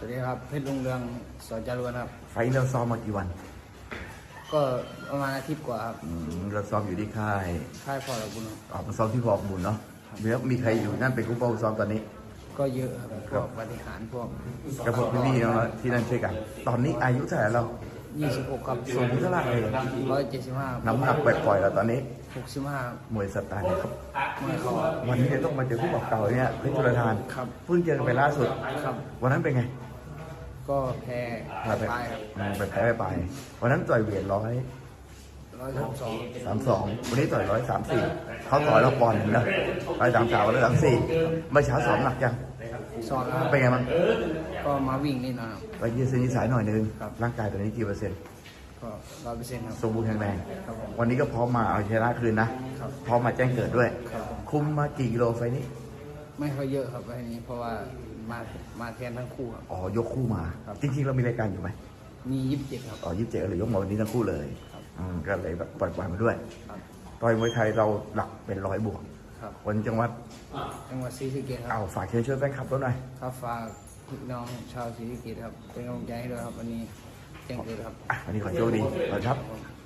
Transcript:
สวัสดีครับเพชรลุงเรืองสอนจารวนครับ ไฟล์เราซ้อมมากี่วันก็ประมาณอาทิตย์กว่าครับอืมเราซ้อมอยู่ที่ค่ายค่ายพอระบุญครับออกมาซ้อมที่พอกบุญเนาะแล้วมีใครอยู่นั่นเป็นคู่เป้าซ้อมตอนนี้ ก็เยอะครับพวกปฏิหารพวกกับพวกพี่ๆเนาะที่นั่นช่วยกัน ตอนนี้อายุเท่าไหร่เรา26ครับสูงเท่าไหร่175น้ำหนักปล่อยๆเราตอนนี้65มวยสไตล์ครับเมื่อเขาวันนี้จะต้องมาเจอคู่บอกเก่าเนี่ยเพชรจุลธานครับเพิ่งเจอกันไปล่าสุด ครับวันนั้นเป็นไง ก็แพ้แพ้ไปครับอืมไปแพ้ไปวันนั้นต่อยเวทร้อย132สามสองวันนี้ต่อยร้อยสามสี่เขาต่อยเราปอนด์หนึ่งนะร้อยสามสามร้อยสามสี่เมื่อเช้าสอบหนักยังสอนครับเป็นไงบ้างก็มาวิ่งนิดหน่อยครับไปยืดเส้นยืดสายหน่อยนึงครับร่างกายตอนนี้กี่เปอร์เซ็นต์ก็100%ครับสมบูรณ์แข็งแรงครับผมวันนี้ก็พร้อมมาเอาชนะคืนนะครับพร้อมมาแจ้งเกิดด้วยครับผมคุมมากี่กิโลไฟล์นี้ ไม่ค่อยเยอะครับอันนี้เพราะว่ามามาแทนทั้งคู่ครับ อ๋อยกคู่มา ครับ จริงๆเรามีรายการอยู่ไหมมี27ครับ อ๋อยี่สิบเจ็ดเลยยกมาวันนี้ทั้งคู่เลยครับ อืมก็เลยแบบปล่อยๆมาด้วย ครับต่อยมวยไทยเราหลักเป็นร้อยบวกครับวันจังหวัดจังหวัดศรีสะเกษครับเอาฝากเชิญชวนแฟนคลับเราหน่อยครับฝากพี่น้องชาวศรีสะเกษครับเป็นกำลังใจให้ด้วยครับวันนี้แจ้งเกิดครับ อะวันนี้ขอโชคดีขอบคุณครับผม